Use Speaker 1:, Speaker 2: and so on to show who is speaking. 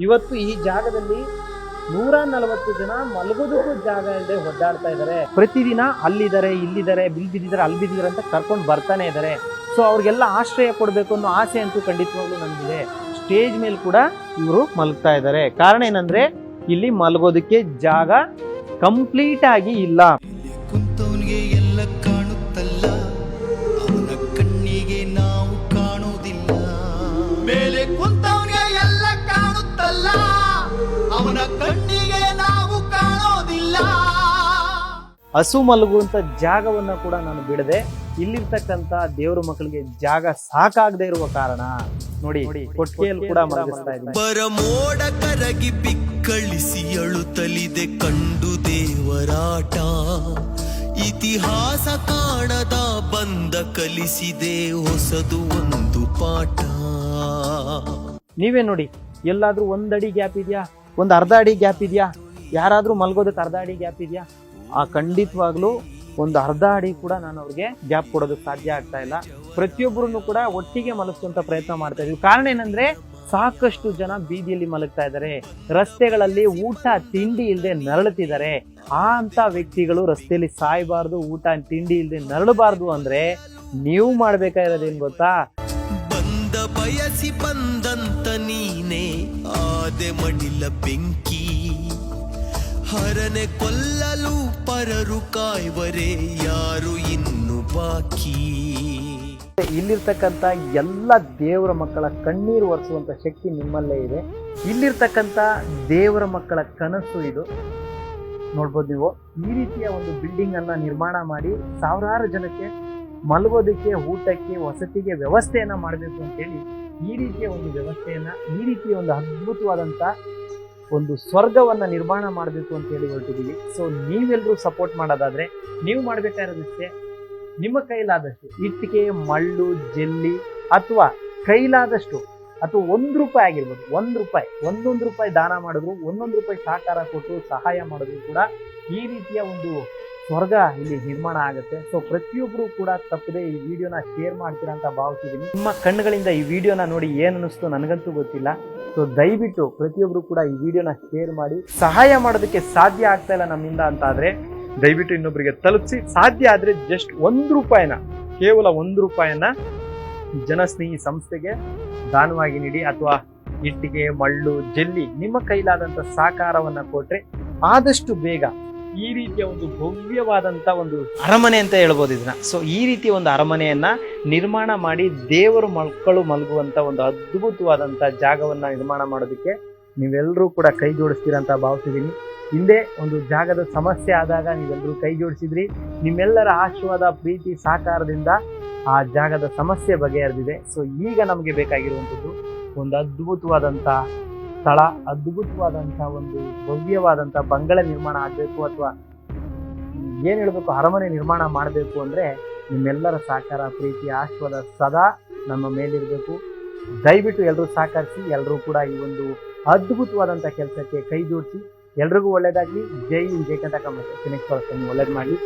Speaker 1: ಇವತ್ತು ಈ ಜಾಗದಲ್ಲಿ ನೂರ ನಲವತ್ತು ಜನ ಮಲಗೋದಕ್ಕೂ ಜಾಗ ಇಲ್ಲದೆ ಒಡ್ಡಾಡ್ತಾ ಇದ್ದಾರೆ. ಪ್ರತಿದಿನ ಅಲ್ಲಿದ್ದಾರೆ, ಇಲ್ಲಿದ್ದಾರೆ ಬಿಲ್ ಬಿದ್ದಿದ್ದಾರೆ ಅಲ್ಲಿ ಬಿದ್ದಿದ್ದಾರೆ ಅಂತ ಕರ್ಕೊಂಡು ಬರ್ತಾನೆ ಇದ್ದಾರೆ. ಸೊ ಅವ್ರಿಗೆಲ್ಲ ಆಶ್ರಯ ಕೊಡಬೇಕು ಅನ್ನೋ ಆಸೆ ಅಂತೂ ಖಂಡಿತವಾಗ್ಲೂ ನಮಗಿದೆ. ಸ್ಟೇಜ್ ಮೇಲೆ ಕೂಡ ಇವರು ಮಲಗ್ತಾ ಇದ್ದಾರೆ. ಕಾರಣ ಏನಂದ್ರೆ, ಇಲ್ಲಿ ಮಲಗೋದಕ್ಕೆ ಜಾಗ ಕಂಪ್ಲೀಟ್ ಆಗಿ ಇಲ್ಲ. ಹಸು ಮಲಗುವಂತ ಜಾಗವನ್ನ ಕೂಡ ನಾನು ಬಿಡದೆ ಇಲ್ಲಿರ್ತಕ್ಕಂಥ ದೇವ್ರ ಮಕ್ಕಳಿಗೆ ಜಾಗ ಸಾಕಾಗದೆ ಇರುವ ಕಾರಣ ನೋಡಿ ಕೊಟ್ಟಿಗೆಯಲ್ಲಿ ಕೂಡ ಮಲಗಿಸ್ತಾ ಇದ್ದೀನಿ.
Speaker 2: ಬರ ಮೋಡ ಕರಗಿ ಬಿಕ್ಕಳಿಸಿ ಅಳುತ್ತಲಿದೆ ಕಂಡು ದೇವರಾಟ. ಇತಿಹಾಸ ಕಾಣದ ಬಂದ ಕಲಿಸಿದೆ ಹೊಸದು ಒಂದು ಪಾಠ.
Speaker 1: ನೀವೇ ನೋಡಿ ಎಲ್ಲಾದ್ರೂ ಒಂದಡಿ ಗ್ಯಾಪ್ ಇದೆಯಾ? ಒಂದ್ ಅರ್ಧ ಅಡಿ ಗ್ಯಾಪ್ ಇದೆಯಾ? ಯಾರಾದ್ರೂ ಮಲ್ಗೋದಕ್ಕೆ ಅರ್ಧ ಅಡಿ ಗ್ಯಾಪ್ ಇದೆಯಾ? ಆ ಖಂಡಿತವಾಗ್ಲೂ ಒಂದು ಅರ್ಧ ಅಡಿ ಕೂಡ ನಾನು ಅವ್ರಿಗೆ ಗ್ಯಾಪ್ ಕೊಡೋದಕ್ಕೆ ಸಾಧ್ಯ ಆಗ್ತಾ ಇಲ್ಲ. ಪ್ರತಿಯೊಬ್ಬರನ್ನು ಕೂಡ ಒಟ್ಟಿಗೆ ಮಲಗಿಸುವಂತ ಪ್ರಯತ್ನ ಮಾಡ್ತಾ ಕಾರಣ ಏನಂದ್ರೆ ಸಾಕಷ್ಟು ಜನ ಬೀದಿಯಲ್ಲಿ ಮಲಗ್ತಾ ಇದ್ದಾರೆ. ರಸ್ತೆಗಳಲ್ಲಿ ಊಟ ತಿಂಡಿ ಇಲ್ಲದೆ ನರಳುತ್ತಿದ್ದಾರೆ. ಆ ಅಂತ ವ್ಯಕ್ತಿಗಳು ರಸ್ತೆಯಲ್ಲಿ ಸಾಯಬಾರ್ದು, ಊಟ ತಿಂಡಿ ಇಲ್ಲದೆ ನರಳಬಾರ್ದು ಅಂದ್ರೆ ನೀವು ಮಾಡ್ಬೇಕಾಗಿರೋದೇನ್ ಗೊತ್ತಾ?
Speaker 2: ಬಂದ ಬಯಸಿ ಬಂದಂತ ನೀನೆ, ಆದೆ ಮಡಿಲ ಬೆಂಕಿ. ಹರನೆ ಕೊಲ್ಲಲು ಪರರು ಕಾಯ್ವರೆ, ಯಾರು ಇನ್ನು ಬಾಕಿ?
Speaker 1: ಇಲ್ಲಿರ್ತಕ್ಕಂಥ ಎಲ್ಲ ದೇವರ ಮಕ್ಕಳ ಕಣ್ಣೀರು ಒರೆಸುವಂತ ಶಕ್ತಿ ನಿಮ್ಮಲ್ಲೇ ಇದೆ. ಇಲ್ಲಿರ್ತಕ್ಕಂಥ ದೇವರ ಮಕ್ಕಳ ಕನಸು ಇದು. ನೋಡ್ಬೋದು ನೀವು, ಈ ರೀತಿಯ ಒಂದು ಬಿಲ್ಡಿಂಗ್ ಅನ್ನ ನಿರ್ಮಾಣ ಮಾಡಿ ಸಾವಿರಾರು ಜನಕ್ಕೆ ಮಲಗೋದಕ್ಕೆ, ಊಟಕ್ಕೆ, ವಸತಿಗೆ ವ್ಯವಸ್ಥೆಯನ್ನ ಮಾಡಬೇಕು ಅಂತೇಳಿ ಈ ರೀತಿಯ ಒಂದು ವ್ಯವಸ್ಥೆಯನ್ನ, ಈ ರೀತಿಯ ಒಂದು ಅದ್ಭುತವಾದಂತ ಒಂದು ಸ್ವರ್ಗವನ್ನ ನಿರ್ಮಾಣ ಮಾಡಬೇಕು ಅಂತ ಹೇಳಿ ಹೊರಟಿದ್ದೀವಿ. ಸೊ ನೀವೆಲ್ಲರೂ ಸಪೋರ್ಟ್ ಮಾಡೋದಾದ್ರೆ ನೀವು ಮಾಡ್ಬೇಕಾಗಿರೋದಷ್ಟೇ, ನಿಮ್ಮ ಕೈಲಾದಷ್ಟು ಇಟ್ಟಿಗೆ, ಮಳ್ಳು, ಜೆಲ್ಲಿ ಅಥವಾ ಕೈಲಾದಷ್ಟು ಅಥವಾ ಒಂದು ರೂಪಾಯಿ ಆಗಿರ್ಬೋದು, ಒಂದು ರೂಪಾಯಿ, ಒಂದೊಂದು ರೂಪಾಯಿ ದಾನ ಮಾಡಿದ್ರು, ಒಂದೊಂದು ರೂಪಾಯಿ ಸಹಕಾರ ಕೊಟ್ಟು ಸಹಾಯ ಮಾಡಿದ್ರು ಕೂಡ ಈ ರೀತಿಯ ಒಂದು ಸ್ವರ್ಗ ಇಲ್ಲಿ ನಿರ್ಮಾಣ ಆಗುತ್ತೆ. ಸೊ ಪ್ರತಿಯೊಬ್ಬರು ಕೂಡ ತಪ್ಪದೆ ಈ ವಿಡಿಯೋನ ಶೇರ್ ಮಾಡ್ತೀರಾ ಅಂತ ಭಾವಿಸಿದ್ದೀನಿ. ನಿಮ್ಮ ಕಣ್ಣುಗಳಿಂದ ಈ ವಿಡಿಯೋನ ನೋಡಿ ಏನು ಅನ್ನಿಸ್ತು ನನಗಂತೂ ಗೊತ್ತಿಲ್ಲ. ಸೊ ದಯವಿಟ್ಟು ಪ್ರತಿಯೊಬ್ಬರು ಕೂಡ ಈ ವಿಡಿಯೋನ ಶೇರ್ ಮಾಡಿ. ಸಹಾಯ ಮಾಡೋದಕ್ಕೆ ಸಾಧ್ಯ ಆಗ್ತಾ ಇಲ್ಲ ನಮ್ಮಿಂದ ಅಂತ ಆದ್ರೆ ದಯವಿಟ್ಟು ಇನ್ನೊಬ್ಬರಿಗೆ ತಲುಪಿಸಿ. ಸಾಧ್ಯ ಆದ್ರೆ ಜಸ್ಟ್ ಒಂದು ರೂಪಾಯಿನ, ಕೇವಲ ಒಂದು ರೂಪಾಯಿನ ಜನಸ್ನೇಹಿ ಸಂಸ್ಥೆಗೆ ದಾನವಾಗಿ ನೀಡಿ ಅಥವಾ ಇಟ್ಟಿಗೆ, ಮಳ್ಳು, ಜೆಲ್ಲಿ ನಿಮ್ಮ ಕೈಲಾದಂತ ಸಹಕಾರವನ್ನ ಕೊಟ್ರೆ ಆದಷ್ಟು ಬೇಗ ಈ ರೀತಿಯ ಒಂದು ಭವ್ಯವಾದಂತ ಒಂದು ಅರಮನೆ ಅಂತ ಹೇಳ್ಬೋದು ಇದನ್ನ. ಸೊ ಈ ರೀತಿಯ ಒಂದು ಅರಮನೆಯನ್ನ ನಿರ್ಮಾಣ ಮಾಡಿ ದೇವರು ಮಕ್ಕಳು ಮಲಗುವಂತ ಒಂದು ಅದ್ಭುತವಾದಂತ ಜಾಗವನ್ನ ನಿರ್ಮಾಣ ಮಾಡೋದಕ್ಕೆ ನೀವೆಲ್ಲರೂ ಕೂಡ ಕೈ ಜೋಡಿಸ್ತೀರಾ ಅಂತ ಭಾವಿಸಿದ್ದೀನಿ. ಹಿಂದೆ ಒಂದು ಜಾಗದ ಸಮಸ್ಯೆ ಆದಾಗ ನೀವೆಲ್ಲರೂ ಕೈ ಜೋಡಿಸಿದ್ರಿ. ನಿಮ್ಮೆಲ್ಲರ ಆಶೀರ್ವಾದ, ಪ್ರೀತಿ, ಸಹಕಾರದಿಂದ ಆ ಜಾಗದ ಸಮಸ್ಯೆ ಬಗೆಹರಿದಿದೆ. ಸೊ ಈಗ ನಮಗೆ ಬೇಕಾಗಿರುವಂಥದ್ದು ಒಂದು ಅದ್ಭುತವಾದಂಥ ಸ್ಥಳ, ಅದ್ಭುತವಾದಂಥ ಒಂದು ಭವ್ಯವಾದಂಥ ಬಂಗಲೆ ನಿರ್ಮಾಣ ಆಗಬೇಕು ಅಥವಾ ಏನು ಹೇಳಬೇಕು, ಅರಮನೆ ನಿರ್ಮಾಣ ಮಾಡಬೇಕು ಅಂದರೆ ನಿಮ್ಮೆಲ್ಲರ ಸಹಕಾರ, ಪ್ರೀತಿ, ಆಶೀರ್ವಾದ ಸದಾ ನಮ್ಮ ಮೇಲಿರಬೇಕು. ದಯವಿಟ್ಟು ಎಲ್ಲರೂ ಸಹಕರಿಸಿ ಎಲ್ಲರೂ ಕೂಡ ಈ ಒಂದು ಅದ್ಭುತವಾದಂಥ ಕೆಲಸಕ್ಕೆ ಕೈ ಜೋಡಿಸಿ. ಎಲ್ರಿಗೂ ಒಳ್ಳೇದಾಗಲಿ. ಜೈ ಜೈ ಕಂಟಕ ಮತ್ತೆ ವರ್ಷ ಒಳ್ಳೇದು ಮಾಡಲಿ.